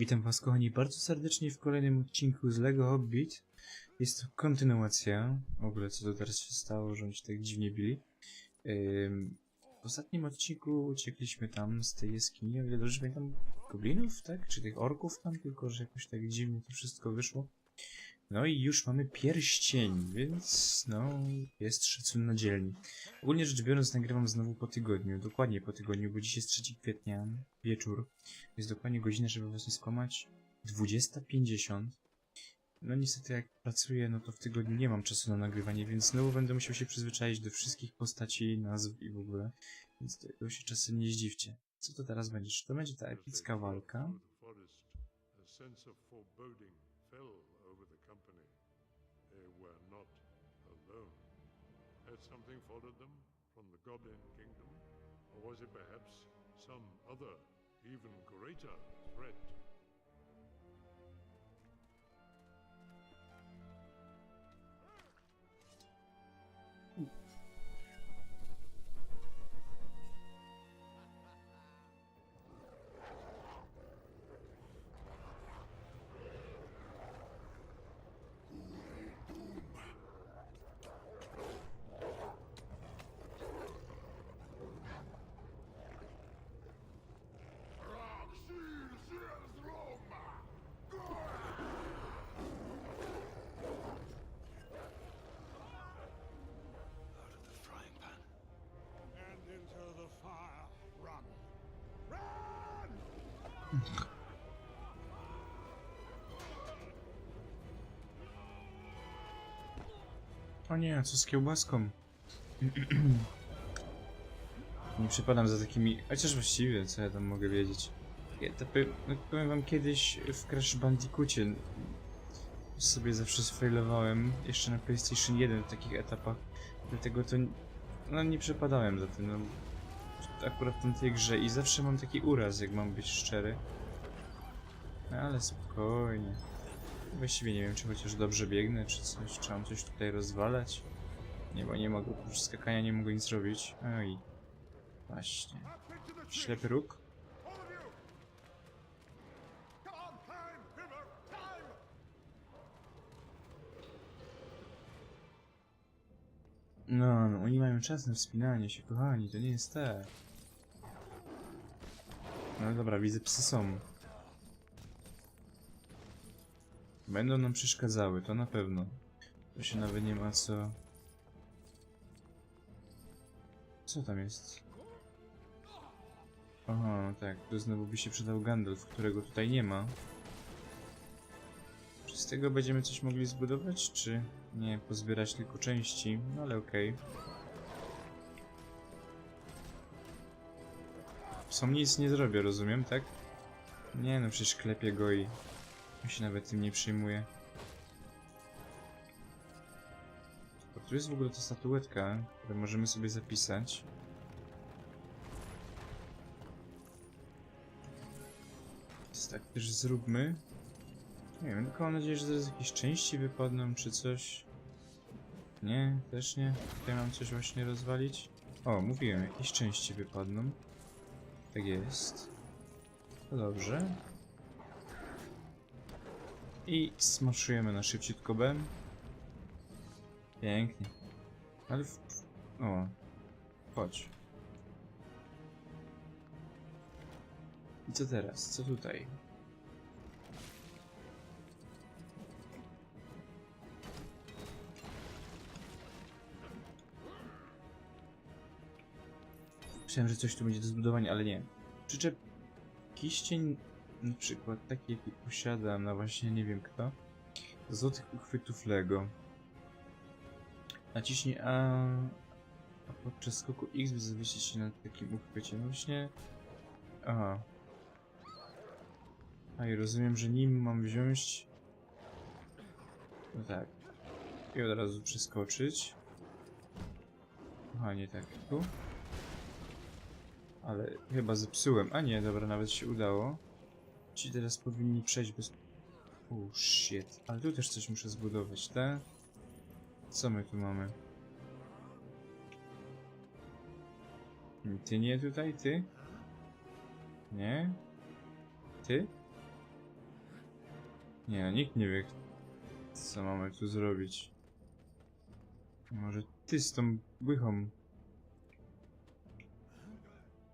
Witam Was kochani bardzo serdecznie w kolejnym odcinku z LEGO Hobbit. Jest to kontynuacja. W ogóle co to teraz się stało, że oni się tak dziwnie bili. W ostatnim odcinku uciekliśmy tam z tej jaskini, o ile dobrze pamiętam, goblinów, tak? Czy tych orków tam, tylko że jakoś tak dziwnie to wszystko wyszło. No i już mamy pierścień, więc no, jest szacun na dzielni. Ogólnie rzecz biorąc nagrywam znowu po tygodniu, dokładnie po tygodniu, bo dziś jest 3 kwietnia, wieczór. Jest dokładnie godzina, żeby was nie skłamać. 20.50. No niestety jak pracuję, no to w tygodniu nie mam czasu na nagrywanie, więc znowu będę musiał się przyzwyczaić do wszystkich postaci, nazw i w ogóle. Więc tego się czasem nie zdziwcie. Co to teraz będzie? Czy to będzie ta epicka walka? Had something followed them from the Goblin Kingdom? Or was it perhaps some other, even greater threat? O nie, co z kiełbaską? nie przypadam za takimi... Chociaż właściwie, co ja tam mogę wiedzieć? Ja to no, powiem wam kiedyś w Crash Bandicoocie sobie zawsze sfailowałem jeszcze na PlayStation 1 w takich etapach. Dlatego to... No nie przepadałem za tym, no. Akurat w tamtej grze i zawsze mam taki uraz, jak mam być szczery. Ale spokojnie. Właściwie nie wiem, czy chociaż dobrze biegnę, czy coś, czy mam coś tutaj rozwalać. Nie, bo nie mogę, oprócz skakania nie mogę nic robić. Oj. Właśnie. Ślepy róg? No, no, oni mają czas na wspinanie się, kochani, to nie jest te. No dobra, widzę, psy są. Będą nam przeszkadzały, to na pewno. To się nawet nie ma co... Co tam jest? Aha, tak, tu znowu by się przydał Gandalf, którego tutaj nie ma. Czy z tego będziemy coś mogli zbudować, czy nie pozbierać tylko części? No ale okej. Psom nic nie zrobię, rozumiem, tak? Nie no, przecież klepie go i... Ja się nawet tym nie przyjmuję. To tu jest w ogóle ta statuetka, którą możemy sobie zapisać. Więc tak też zróbmy. Nie wiem, tylko mam nadzieję, że zaraz jakieś części wypadną, czy coś. Nie, też nie. Tutaj mam coś właśnie rozwalić. O, mówiłem, jakieś części wypadną. Tak jest. To dobrze. I smaszujemy na szybciutko B. Pięknie. Ale w... O. Chodź. I co teraz? Co tutaj? Myślałem, że coś tu będzie do zbudowania, ale nie. Przyczep kiścień, na przykład taki, jaki posiadam, na właśnie nie wiem kto, złotych uchwytów Lego. Naciśnij A, a podczas skoku X by zawiesić się na takim uchwycie. No właśnie... Aha. A i rozumiem, że nim mam wziąć... No tak. I od razu przeskoczyć. Aha, nie tak. Tu? Ale chyba zepsułem. A nie, dobra, nawet się udało. Ci teraz powinni przejść bez... Oh shit. Ale tu też coś muszę zbudować, tak? Co my tu mamy? Ty nie tutaj, ty? Nie? Ty? Nie, nikt nie wie, co mamy tu zrobić. Może ty z tą łychą.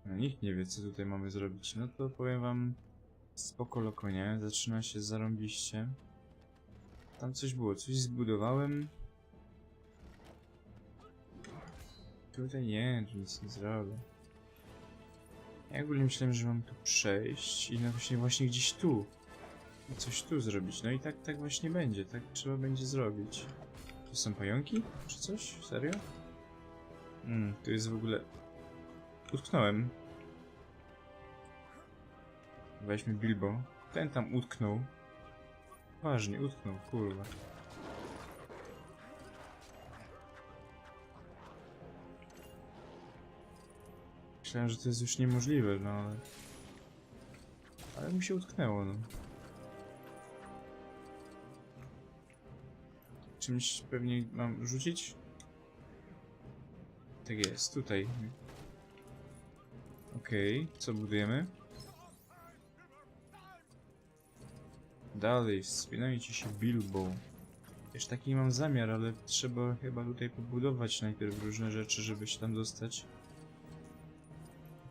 No, nikt nie wie, co tutaj mamy zrobić. No to powiem wam spoko loko, nie? Zaczyna się zarąbiście. Tam coś było, coś zbudowałem. Tutaj nie, tu nic nie zrobię. Ja ogólnie myślałem, że mam tu przejść i no właśnie, właśnie gdzieś tu. I coś tu zrobić. No i tak, tak właśnie będzie, tak trzeba będzie zrobić. Tu są pająki? Czy coś? Serio? Mm, tu jest w ogóle... Utknąłem. Weźmy Bilbo. Ten tam utknął. Ważnie, utknął, kurwa. Myślałem, że to jest już niemożliwe, no ale... Ale mu się utknęło, no. Czymś pewnie mam rzucić? Tak jest, tutaj. Okej, co budujemy? Dalej, wspinajcie się Bilbo. Wiesz, taki mam zamiar, ale trzeba chyba tutaj pobudować najpierw różne rzeczy, żeby się tam dostać.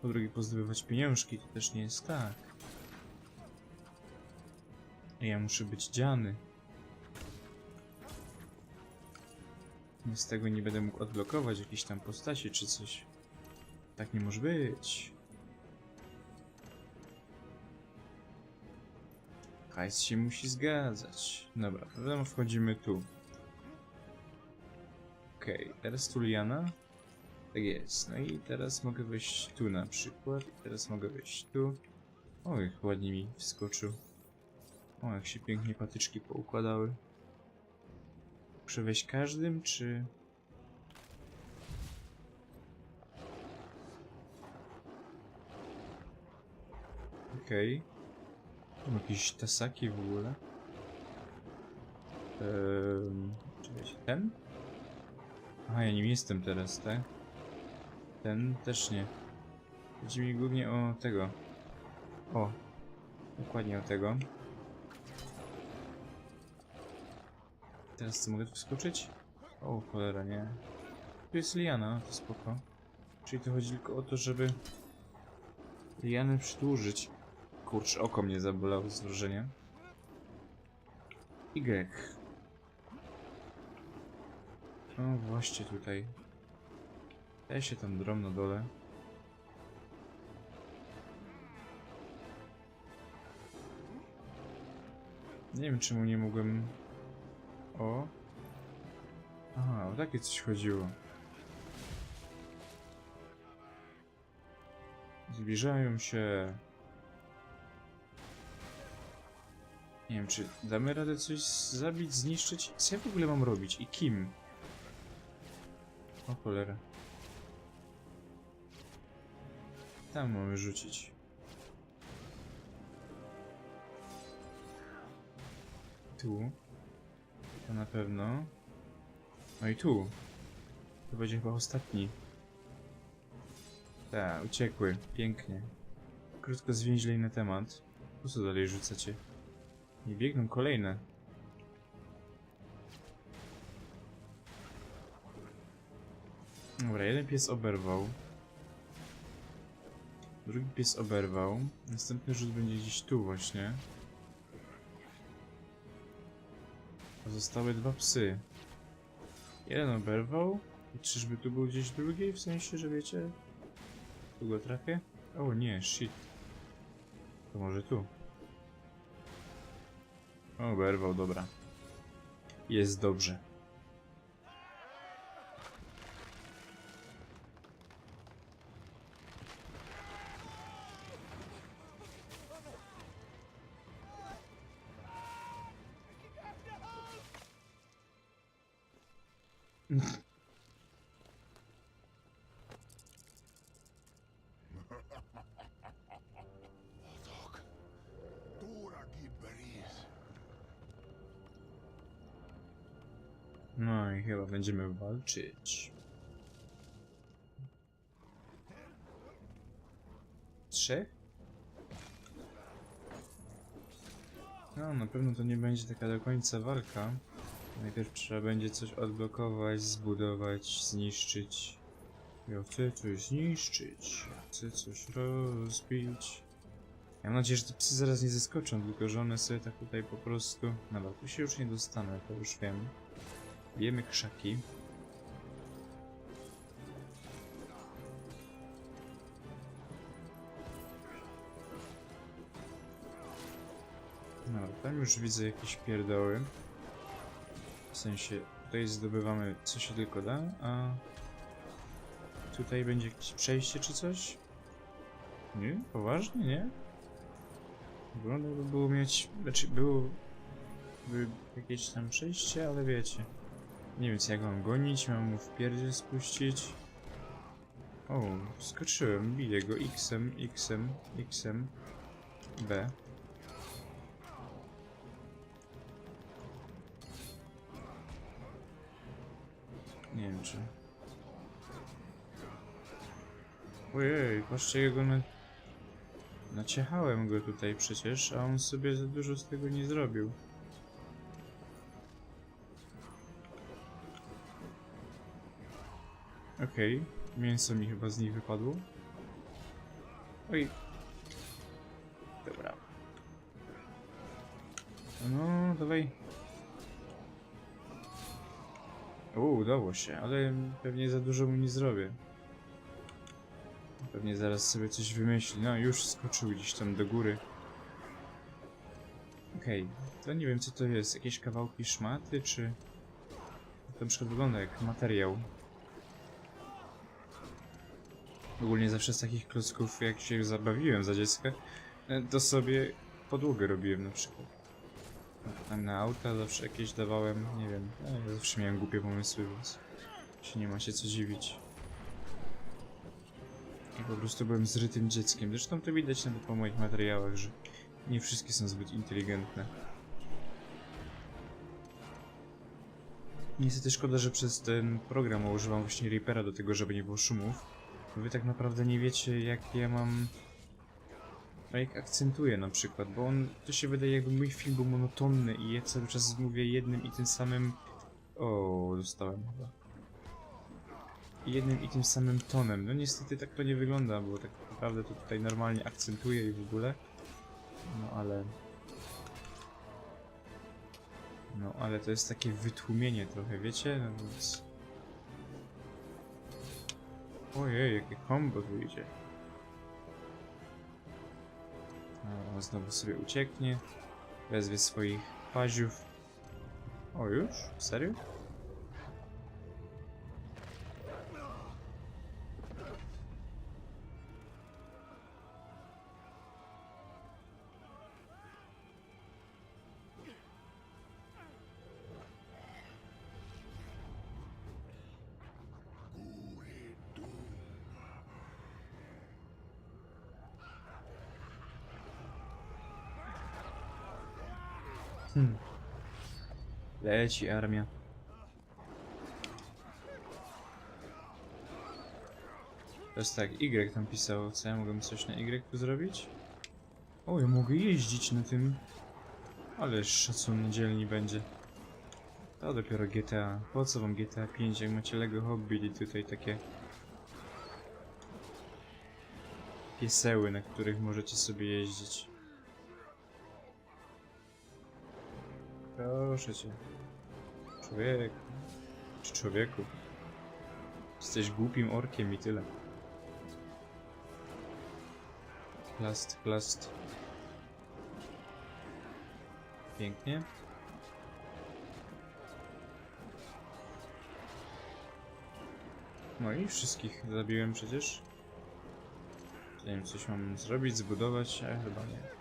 Po drugie, pozdobywać pieniążki, to też nie jest tak. Ja muszę być dziany. Z tego nie będę mógł odblokować jakiejś tam postaci czy coś. Tak nie może być. Hajs się musi zgadzać. Dobra, wiadomo, wchodzimy tu. Okej, teraz tu liana. Tak jest. No i teraz mogę wejść tu na przykład. I teraz mogę wejść tu. Oj, ładnie mi wskoczył. O, jak się pięknie patyczki poukładały. Muszę wejść każdym, czy... Okej. Okay. Jakieś tasaki w ogóle. Czekajcie, ten? Aha, ja nim jestem teraz, tak? Ten też nie. Chodzi mi głównie o tego. O. Dokładnie o tego. Teraz co, mogę tu wskoczyć? O, cholera, nie. Tu jest liana, to spoko. Czyli to chodzi tylko o to, żeby liany przedłużyć. Kurcz, oko mnie zabolało z wrażenia. Y. No właśnie tutaj. Ja się tam drom na dole. Nie wiem czemu nie mogłem... O. Aha, o takie coś chodziło. Zbliżają się. Nie wiem, czy damy radę coś zabić, zniszczyć? Co ja w ogóle mam robić? I kim? O cholera. Tam mamy rzucić. Tu. To na pewno. No i tu. To będzie chyba ostatni. Tak, uciekły. Pięknie. Krótko zwięźlej na temat. Po co dalej rzucacie? Nie biegną kolejne. Dobra, jeden pies oberwał. Drugi pies oberwał. Następny rzut będzie gdzieś tu właśnie. Pozostałe dwa psy. Jeden oberwał. I czyżby tu był gdzieś drugi? W sensie, że wiecie... Tu go trafię? O nie, shit. To może tu. O, oberwał, dobra. Jest dobrze. No i chyba będziemy walczyć. Trzech? No, na pewno to nie będzie taka do końca walka. Najpierw trzeba będzie coś odblokować, zbudować, zniszczyć. Ja chcę coś zniszczyć, chcę coś rozbić. Ja mam nadzieję, że te psy zaraz nie zeskoczą, tylko że one sobie tak tutaj po prostu... Dobra, tu się już nie dostanę, to już wiem. Bijemy krzaki. No, tam już widzę jakieś pierdoły. W sensie, tutaj zdobywamy co się tylko da, a tutaj będzie jakieś przejście czy coś? Nie? Poważnie, nie? Wygląda by było mieć, znaczy było by jakieś tam przejście, ale wiecie. Nie wiem, jak mam gonić, mam mu w pierdzie spuścić. O, skoczyłem, biję go X-em, X-em, X-em, B. Nie wiem czy... Ojej, patrzcie jego na... Naciechałem go tutaj przecież, a on sobie za dużo z tego nie zrobił. Okej, mięso mi chyba z nich wypadło. Oj. Dobra. No, dawaj. O, udało się, ale pewnie za dużo mu nie zrobię. Pewnie zaraz sobie coś wymyśli. No, już skoczył gdzieś tam do góry. Okej, to nie wiem co to jest. Jakieś kawałki szmaty, czy... To na przykład wygląda jak materiał. Ogólnie zawsze z takich klocków, jak się zabawiłem za dziecka, e, to sobie podłogę robiłem na przykład. Tam na auta zawsze jakieś dawałem, nie wiem, ja zawsze miałem głupie pomysły, więc się nie ma się co dziwić. I po prostu byłem zrytym dzieckiem. Zresztą to widać nawet po moich materiałach, że nie wszystkie są zbyt inteligentne. Niestety szkoda, że przez ten program używam właśnie Reapera do tego, żeby nie było szumów. Wy tak naprawdę nie wiecie, jak ja mam... A jak akcentuję na przykład, bo on... To się wydaje jakby mój film był monotonny i ja cały czas mówię jednym i tym samym... O, dostałem chyba. Jednym i tym samym tonem. No niestety tak to nie wygląda, bo tak naprawdę to tutaj normalnie akcentuję i w ogóle. No ale... No ale to jest takie wytłumienie trochę, wiecie? No więc... Ojej, jakie kombo wyjdzie. No, znowu sobie ucieknie. Wezwie swoich paziów. O już? Serio? Hmm. Leci armia. To jest tak, Y tam pisało, co ja mogłem coś na Y tu zrobić? O, ja mogę jeździć na tym. Ale szacun dzielni będzie. To dopiero GTA. Po co wam GTA 5, jak macie Lego Hobby i tutaj takie... Pieseły, na których możecie sobie jeździć. Proszę cię. Człowiek. Czy człowieku? Jesteś głupim orkiem i tyle. Plast, plast. Pięknie. No i wszystkich zabiłem przecież. Nie wiem, coś mam zrobić, zbudować, a chyba nie.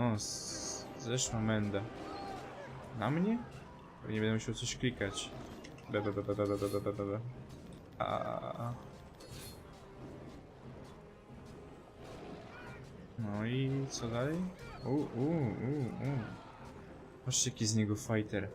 O, zeszła menda. Na mnie? Nie będę musiał coś klikać. Be, be, be, be, be, be, be, be, be. A. No i co dalej? U, u, u, u. Patrzcie jaki z niego fighter.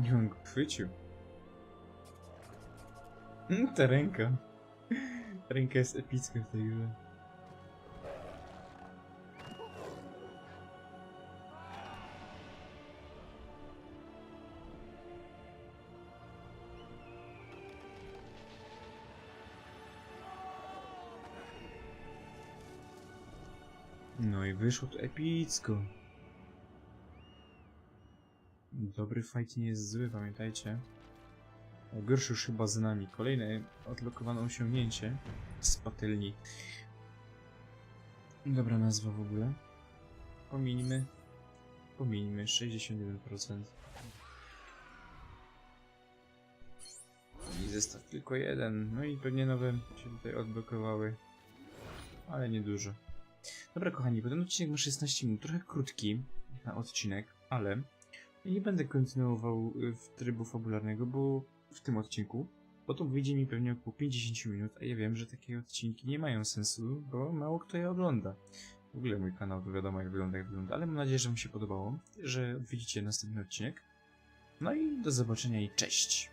Nie on go chwycił. Mm, ta ręka. Ręka jest epicka w tej grze. No i wyszło to epicko. Dobry fight nie jest zły, pamiętajcie. Gorszy już chyba z nami. Kolejne odblokowane osiągnięcie z patelni. Dobra nazwa w ogóle. Pomińmy. Pomińmy. 61%. I zestaw tylko jeden. No i pewnie nowe się tutaj odblokowały. Ale niedużo. Dobra kochani, bo ten odcinek ma 16 minut. Trochę krótki na odcinek, ale nie będę kontynuował y, w trybu fabularnego, bo w tym odcinku, bo to wyjdzie mi pewnie około 50 minut, a ja wiem, że takie odcinki nie mają sensu, bo mało kto je ogląda. W ogóle mój kanał to wiadomo jak wygląda, jak wygląda, ale mam nadzieję, że wam się podobało, że widzicie następny odcinek. No i do zobaczenia i cześć!